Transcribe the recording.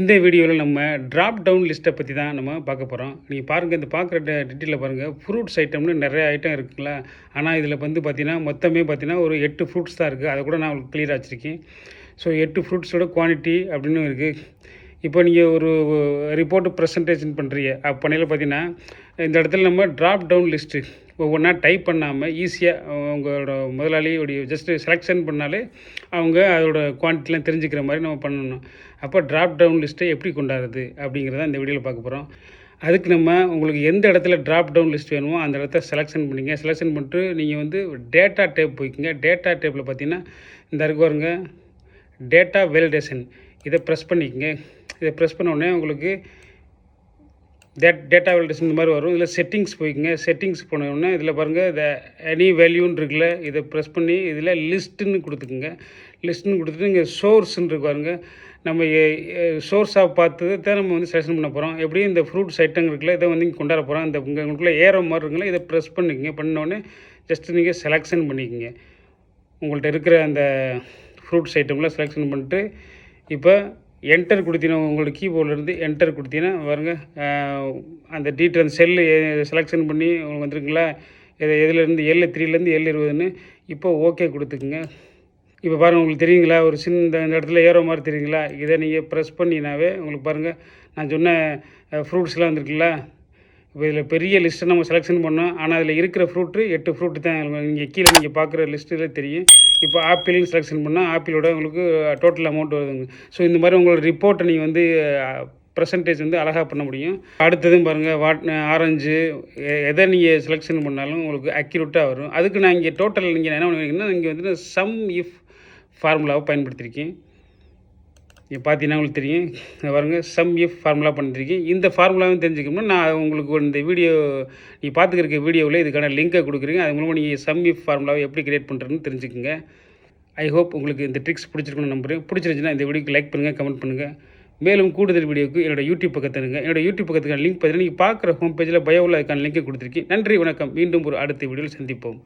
இந்த வீடியோவில் நம்ம ட்ராப் டவுன் லிஸ்ட்டை பற்றி தான் நம்ம பார்க்க போகிறோம் நீங்கள் பாருங்கள் இந்த பார்க்குற டீட்டெயிலில் பாருங்கள் ஃப்ரூட்ஸ் ஐட்டம்னு நிறைய ஐட்டம் இருக்குங்களா? ஆனால் இதில் வந்து பார்த்தீங்கன்னா மொத்தமே பார்த்தீங்கன்னா ஒரு எட்டு ஃப்ரூட்ஸ் தான் இருக்குது அதை கூட நான் உங்களுக்கு கிளியர் வச்சுருக்கேன். ஸோ எட்டு ஃப்ரூட்ஸோட குவான்டிட்டி அப்படின்னு இருக்குது இப்போ நீங்கள் ஒரு ரிப்போர்ட் ப்ரெசன்டேஷன் பண்ணுறீங்க அப்போ பண்ணையில் பார்த்தீங்கன்னா இந்த இடத்துல நம்ம ட்ராப் டவுன் லிஸ்ட்டு ஒவ்வொன்றா டைப் பண்ணாமல் ஈஸியாக உங்களோட முதலாளியுடைய ஜஸ்ட்டு செலெக்ஷன் பண்ணாலே அவங்க அதோட குவான்டிட்டிலாம் தெரிஞ்சுக்கிற மாதிரி நம்ம பண்ணணும். அப்போ ட்ராப் டவுன் லிஸ்ட்டை எப்படி கொண்டாடுறது அப்படிங்கிறத இந்த வீடியோவில் பார்க்க போகிறோம் அதுக்கு நம்ம உங்களுக்கு எந்த இடத்துல ட்ராப் டவுன் லிஸ்ட் வேணுமோ அந்த இடத்த செலெக்ஷன் பண்ணிங்க. செலெக்ஷன் பண்ணிட்டு நீங்கள் வந்து டேட்டா டேப் போய்க்குங்க. டேட்டா டேப்பில் பார்த்தீங்கன்னா இந்த இருக்கு பாருங்க டேட்டா வேலிடேஷன் இதை ப்ரெஸ் பண்ணிக்கோங்க. இதை ப்ரெஸ் பண்ண உடனே உங்களுக்கு டேட் டேட்டா வேலிடேஷன் இந்த மாதிரி வரும். இதில் செட்டிங்ஸ் போய்க்குங்க. செட்டிங்ஸ் போனோடனே இதில் பாருங்கள் இதை எனி வேல்யூன்னு இருக்குல்ல இதை ப்ரெஸ் பண்ணி இதில் லிஸ்ட்டுன்னு கொடுத்துக்குங்க. லிஸ்ட்டுன்னு கொடுத்துட்டு இங்கே சோர்ஸ்ன்னு இருக்கு பாருங்க. நம்ம சோர்ஸாக பார்த்து தான் நம்ம வந்து செலெக்ஷன் பண்ண போகிறோம் எப்படியும் இந்த ஃப்ரூட்ஸ் ஐட்டம் இருக்குல்ல இதை வந்து இங்கே கொண்டாட போகிறோம் இந்த உங்கள் உங்களுக்குள்ள ஏற மாதிரி இருக்குல்ல இதை ப்ரெஸ் பண்ணிக்கங்க. பண்ணோடனே ஜஸ்ட் நீங்கள் செலெக்ஷன் பண்ணிக்கோங்க. உங்கள்கிட்ட இருக்கிற அந்த ஃப்ரூட்ஸ் ஐட்டம்லாம் செலெக்ஷன் பண்ணிட்டு இப்போ என்டர் கொடுத்தீங்கன்னா உங்களோட கீபோர்ட்லேருந்து என்டர் கொடுத்தீங்கன்னா பாருங்க அந்த டீட்டெயில் அந்த செல்லு செலெக்ஷன் பண்ணி உங்களுக்கு வந்துருக்குங்களா? இது எதுலேருந்து எல் த்ரீலேருந்து எல் இருபதுன்னு இப்போ ஓகே கொடுத்துக்குங்க. இப்போ பாருங்கள் உங்களுக்கு தெரியுங்களா? ஒரு சின்ன இந்த இந்த இடத்துல ஏறோ மாதிரி தெரியுங்களா? இதை நீங்கள் ப்ரெஸ் பண்ணினாவே உங்களுக்கு பாருங்கள் நான் சொன்ன ஃப்ரூட்ஸ்லாம் வந்திருக்குல்ல இப்போ இதில் பெரிய லிஸ்ட்டை நம்ம செலெக்ஷன் பண்ணோம். ஆனால் அதில் இருக்கிற ஃப்ரூட்டு எட்டு ஃப்ரூட்டு தான் நீங்கள் கீழே நீங்கள் பார்க்குற லிஸ்ட்டில் தெரியும். இப்போ ஆப்பிள்னு செலெக்ஷன் பண்ணால் ஆப்பிளோட உங்களுக்கு டோட்டல் அமௌண்ட் வருதுங்க. ஸோ இந்த மாதிரி உங்களோட ரிப்போர்ட்டை நீங்கள் வந்து பர்சன்டேஜ் வந்து அழகாக பண்ண முடியும். அடுத்ததும் பாருங்கள் வாட் ஆரஞ்சு எ- எதை நீங்கள் செலெக்ஷன் பண்ணாலும் உங்களுக்கு அக்யூரேட்டாக வரும். அதுக்கு நான் இங்கே டோட்டல் நீங்கள் என்ன பண்ணுவீங்கன்னா இங்கே வந்து சம் இஃப் ஃபார்முலாவை பயன்படுத்தியிருக்கேன் நீங்கள் பார்த்தீங்கன்னா உங்களுக்கு தெரியும். பாருங்கள் சம் எஃப் ஃபார்முலா பண்ணிருக்கேன் இந்த ஃபார்முலாவும் தெரிஞ்சுக்கணும்னா நான் உங்களுக்கு இந்த வீடியோ நீ பார்த்துக்கிற வீடியோவில் இதுக்கான லிங்கை கொடுக்குறீங்க அது மூலமாக நீங்கள் சம் இஃப் ஃபார்முலாவை எப்படி கிரியேட் பண்ணுறதுன்னு தெரிஞ்சுக்கோங்க. ஐ ஹோப் உங்களுக்கு இந்த ட்ரிக்ஸ் பிடிச்சிருக்கணும்னு நம்புறேன். பிடிச்சிருந்துச்சுன்னா இந்த வீடியோக்கு லைக் பண்ணுங்கள் கமெண்ட் பண்ணுங்கள் மேலும் கூடுதல் வீடியோக்கு என்னோட யூடியூப் பக்கத்தில் இருங்க என்னோட யூடியூப் பக்கத்துக்கான லிங்க் பார்த்தீங்கன்னா நீங்கள் பார்க்குற ஹோம் பேஜில் பயோவில் அதுக்கான லிங்கை கொடுத்துருக்கேன். நன்றி வணக்கம். மீண்டும் ஒரு அடுத்த வீடியோவில் சந்திப்போம்.